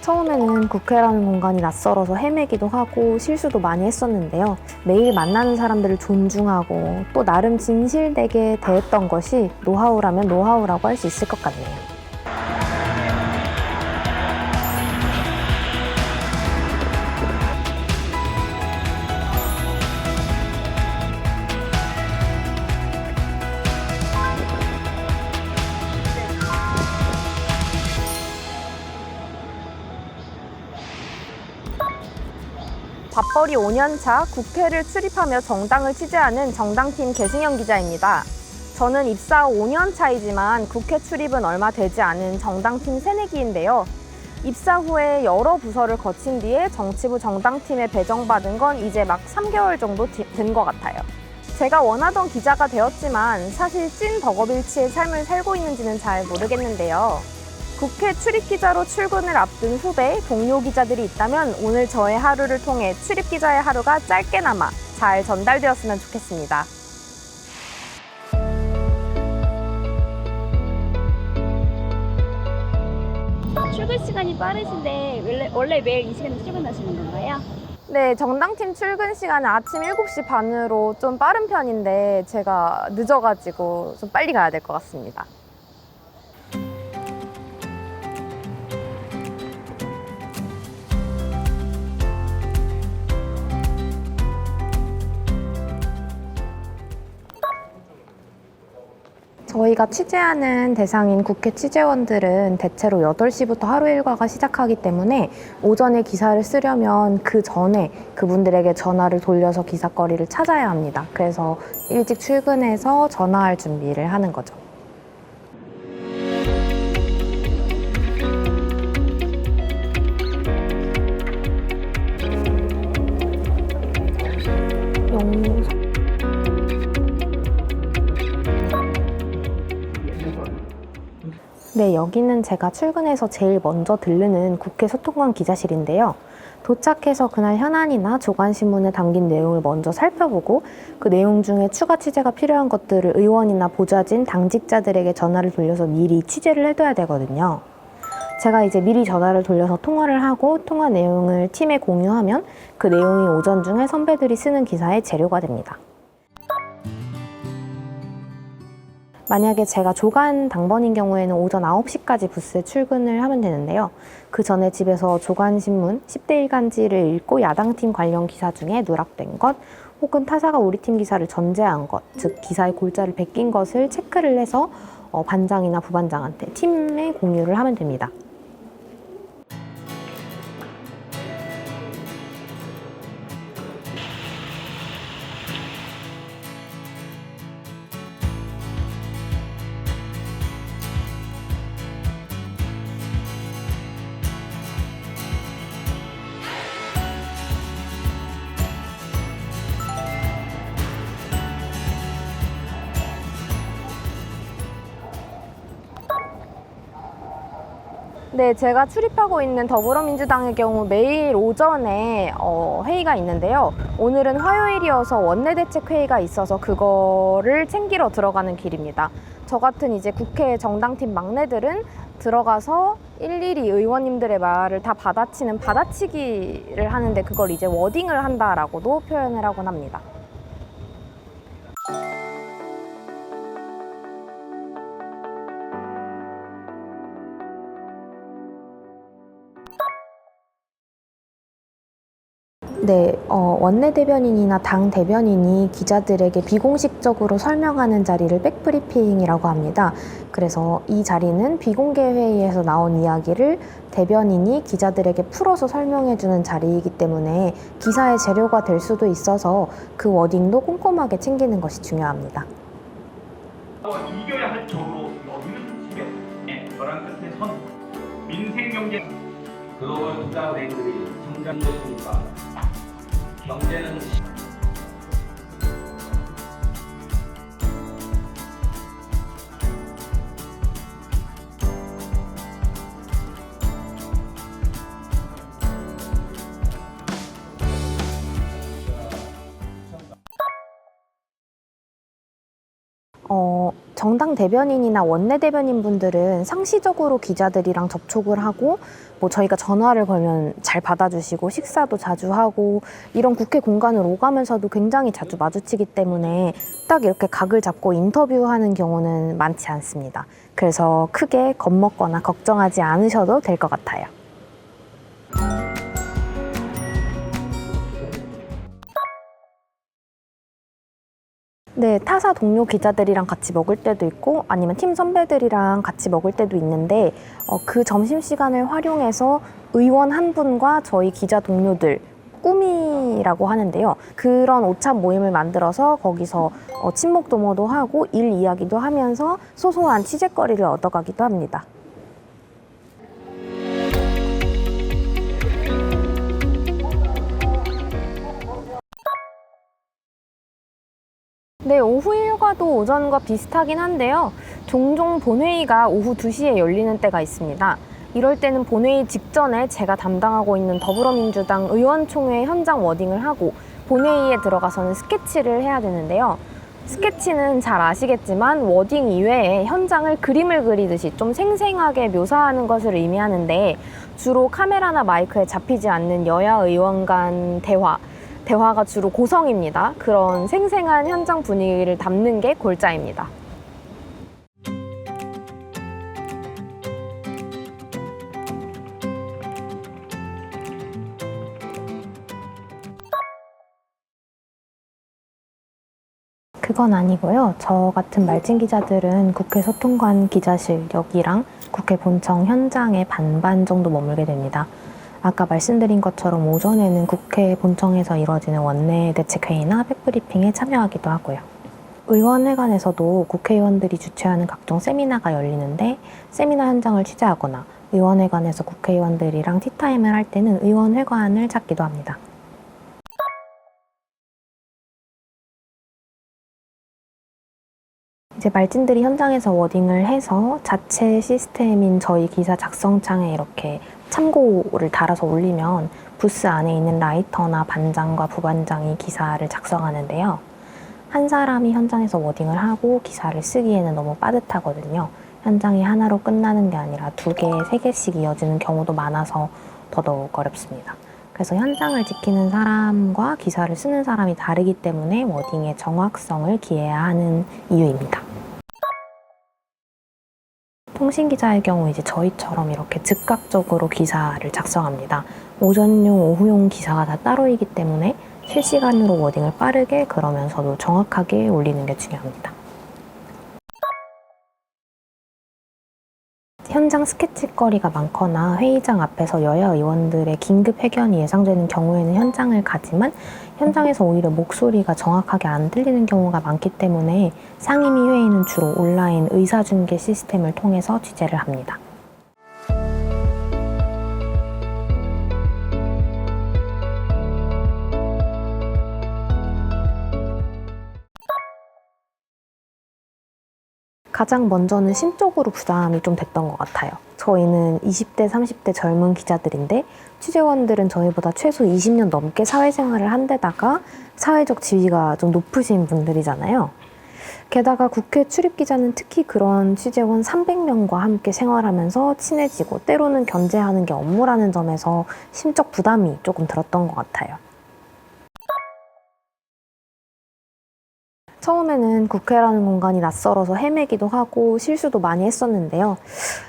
처음에는 국회라는 공간이 낯설어서 헤매기도 하고 실수도 많이 했었는데요. 매일 만나는 사람들을 존중하고 또 나름 진실되게 대했던 것이 노하우라면 노하우라고 할 수 있을 것 같네요. 밥벌이 5년차 국회를 출입하며 정당을 취재하는 정당팀 계승현 기자입니다. 저는 입사 5년 차이지만 국회 출입은 얼마 되지 않은 정당팀 새내기인데요. 입사 후에 여러 부서를 거친 뒤에 정치부 정당팀에 배정받은 건 이제 막 3개월 정도 된 것 같아요. 제가 원하던 기자가 되었지만 사실 찐 덕업일치의 삶을 살고 있는지는 잘 모르겠는데요. 국회 출입 기자로 출근을 앞둔 후배, 동료 기자들이 있다면 오늘 저의 하루를 통해 출입 기자의 하루가 짧게나마 잘 전달되었으면 좋겠습니다. 출근 시간이 빠르신데 원래, 원래 매일 이 시간에 출근하시는 건가요? 네, 정당팀 출근 시간은 아침 7시 반으로 좀 빠른 편인데 제가 늦어가지고 좀 빨리 가야 될 것 같습니다. 저희가 취재하는 대상인 국회 취재원들은 대체로 8시부터 하루 일과가 시작하기 때문에 오전에 기사를 쓰려면 그 전에 그분들에게 전화를 돌려서 기사거리를 찾아야 합니다. 그래서 일찍 출근해서 전화할 준비를 하는 거죠. 네, 여기는 제가 출근해서 제일 먼저 들르는 국회 소통관 기자실인데요. 도착해서 그날 현안이나 조간신문에 담긴 내용을 먼저 살펴보고 그 내용 중에 추가 취재가 필요한 것들을 의원이나 보좌진, 당직자들에게 전화를 돌려서 미리 취재를 해둬야 되거든요. 제가 이제 미리 전화를 돌려서 통화를 하고 통화 내용을 팀에 공유하면 그 내용이 오전 중에 선배들이 쓰는 기사의 재료가 됩니다. 만약에 제가 조간 당번인 경우에는 오전 9시까지 부스에 출근을 하면 되는데요. 그 전에 집에서 조간신문 10대 일간지를 읽고 야당팀 관련 기사 중에 누락된 것, 혹은 타사가 우리 팀 기사를 전제한 것, 즉 기사의 골자를 베낀 것을 체크를 해서 어, 반장이나 부반장한테 팀에 공유를 하면 됩니다. 네, 제가 출입하고 있는 더불어민주당의 경우 매일 오전에 어, 회의가 있는데요. 오늘은 화요일이어서 원내대책 회의가 있어서 그거를 챙기러 들어가는 길입니다. 저 같은 이제 국회 정당팀 막내들은 들어가서 일일이 의원님들의 말을 다 받아치는 받아치기를 하는데 그걸 이제 워딩을 한다라고도 표현을 하곤 합니다. 네, 어, 원내 대변인이나 당 대변인이 기자들에게 비공식적으로 설명하는 자리를 백브리핑이라고 합니다. 그래서 이 자리는 비공개 회의에서 나온 이야기를 대변인이 기자들에게 풀어서 설명해주는 자리이기 때문에 기사의 재료가 될 수도 있어서 그 워딩도 꼼꼼하게 챙기는 것이 중요합니다. 어, 이겨야 할 여기는 지금 네, 벼랑 끝에 선 민생 경제 글로벌 투자 브랜드들이 성장 것이니까 경제 정당 대변인이나 원내 대변인 분들은 상시적으로 기자들이랑 접촉을 하고 뭐 저희가 전화를 걸면 잘 받아주시고 식사도 자주 하고 이런 국회 공간을 오가면서도 굉장히 자주 마주치기 때문에 딱 이렇게 각을 잡고 인터뷰하는 경우는 많지 않습니다. 그래서 크게 겁먹거나 걱정하지 않으셔도 될 것 같아요. 네, 타사 동료 기자들이랑 같이 먹을 때도 있고 아니면 팀 선배들이랑 같이 먹을 때도 있는데 어, 그 점심 시간을 활용해서 의원 한 분과 저희 기자 동료들 꾸미라고 하는데요. 그런 오찬 모임을 만들어서 거기서 어, 친목 도모도 하고 일 이야기도 하면서 소소한 취재거리를 얻어가기도 합니다. 네, 오후 일과도 오전과 비슷하긴 한데요. 종종 본회의가 오후 2시에 열리는 때가 있습니다. 이럴 때는 본회의 직전에 제가 담당하고 있는 더불어민주당 의원총회 현장 워딩을 하고 본회의에 들어가서는 스케치를 해야 되는데요. 스케치는 잘 아시겠지만 워딩 이외에 현장을 그림을 그리듯이 좀 생생하게 묘사하는 것을 의미하는데 주로 카메라나 마이크에 잡히지 않는 여야 의원 간 대화, 대화가 주로 고성입니다. 그런 생생한 현장 분위기를 담는 게 골자입니다. 그건 아니고요. 저 같은 말진 기자들은 국회 소통관 기자실 여기랑 국회 본청 현장에 반반 정도 머물게 됩니다. 아까 말씀드린 것처럼 오전에는 국회 본청에서 이루어지는 원내 대책회의나 백브리핑에 참여하기도 하고요. 의원회관에서도 국회의원들이 주최하는 각종 세미나가 열리는데 세미나 현장을 취재하거나 의원회관에서 국회의원들이랑 티타임을 할 때는 의원회관을 찾기도 합니다. 이제 말진들이 현장에서 워딩을 해서 자체 시스템인 저희 기사 작성창에 이렇게 참고를 달아서 올리면 부스 안에 있는 라이터나 반장과 부반장이 기사를 작성하는데요. 한 사람이 현장에서 워딩을 하고 기사를 쓰기에는 너무 빠듯하거든요. 현장이 하나로 끝나는 게 아니라 두 개, 세 개씩 이어지는 경우도 많아서 더더욱 어렵습니다. 그래서 현장을 지키는 사람과 기사를 쓰는 사람이 다르기 때문에 워딩의 정확성을 기해야 하는 이유입니다. 통신 기자의 경우 이제 저희처럼 이렇게 즉각적으로 기사를 작성합니다. 오전용, 오후용 기사가 다 따로이기 때문에 실시간으로 워딩을 빠르게 그러면서도 정확하게 올리는 게 중요합니다. 현장 스케치거리가 많거나 회의장 앞에서 여야 의원들의 긴급 회견이 예상되는 경우에는 현장을 가지만 현장에서 오히려 목소리가 정확하게 안 들리는 경우가 많기 때문에 상임위 회의는 주로 온라인 의사중계 시스템을 통해서 취재를 합니다. 가장 먼저는 심적으로 부담이 좀 됐던 것 같아요. 저희는 20대, 30대 젊은 기자들인데 취재원들은 저희보다 최소 20년 넘게 사회생활을 한 데다가 사회적 지위가 좀 높으신 분들이잖아요. 게다가 국회 출입 기자는 특히 그런 취재원 300명과 함께 생활하면서 친해지고 때로는 견제하는 게 업무라는 점에서 심적 부담이 조금 들었던 것 같아요. 처음에는 국회라는 공간이 낯설어서 헤매기도 하고 실수도 많이 했었는데요.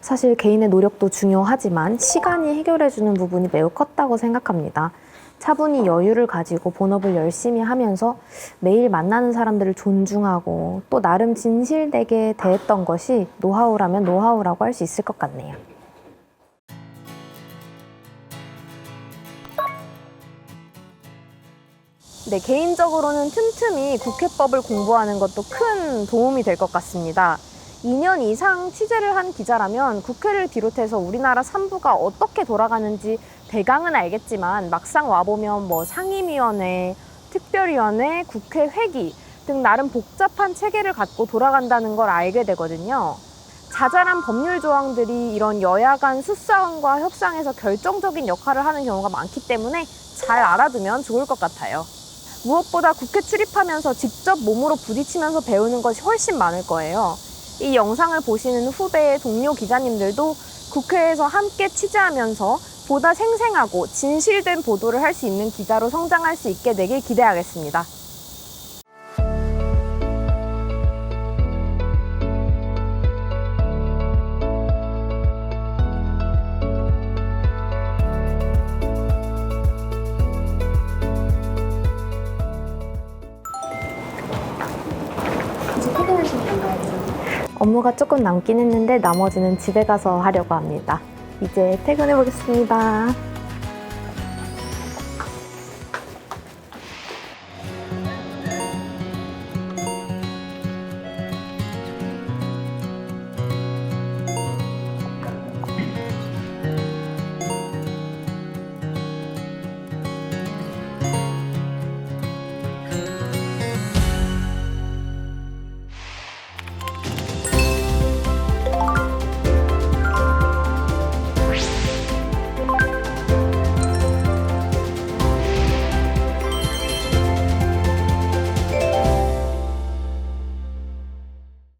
사실 개인의 노력도 중요하지만 시간이 해결해주는 부분이 매우 컸다고 생각합니다. 차분히 여유를 가지고 본업을 열심히 하면서 매일 만나는 사람들을 존중하고 또 나름 진실되게 대했던 것이 노하우라면 노하우라고 할 수 있을 것 같네요. 네, 개인적으로는 틈틈이 국회법을 공부하는 것도 큰 도움이 될 것 같습니다. 2년 이상 취재를 한 기자라면 국회를 비롯해서 우리나라 산부가 어떻게 돌아가는지 대강은 알겠지만 막상 와보면 뭐 상임위원회, 특별위원회, 국회 회기 등 나름 복잡한 체계를 갖고 돌아간다는 걸 알게 되거든요. 자잘한 법률 조항들이 이런 여야 간 수싸움과 협상에서 결정적인 역할을 하는 경우가 많기 때문에 잘 알아두면 좋을 것 같아요. 무엇보다 국회 출입하면서 직접 몸으로 부딪히면서 배우는 것이 훨씬 많을 거예요. 이 영상을 보시는 후배 동료 기자님들도 국회에서 함께 취재하면서 보다 생생하고 진실된 보도를 할 수 있는 기자로 성장할 수 있게 되길 기대하겠습니다. 업무가 조금 남긴 했는데 나머지는 집에 가서 하려고 합니다. 이제 퇴근해 보겠습니다.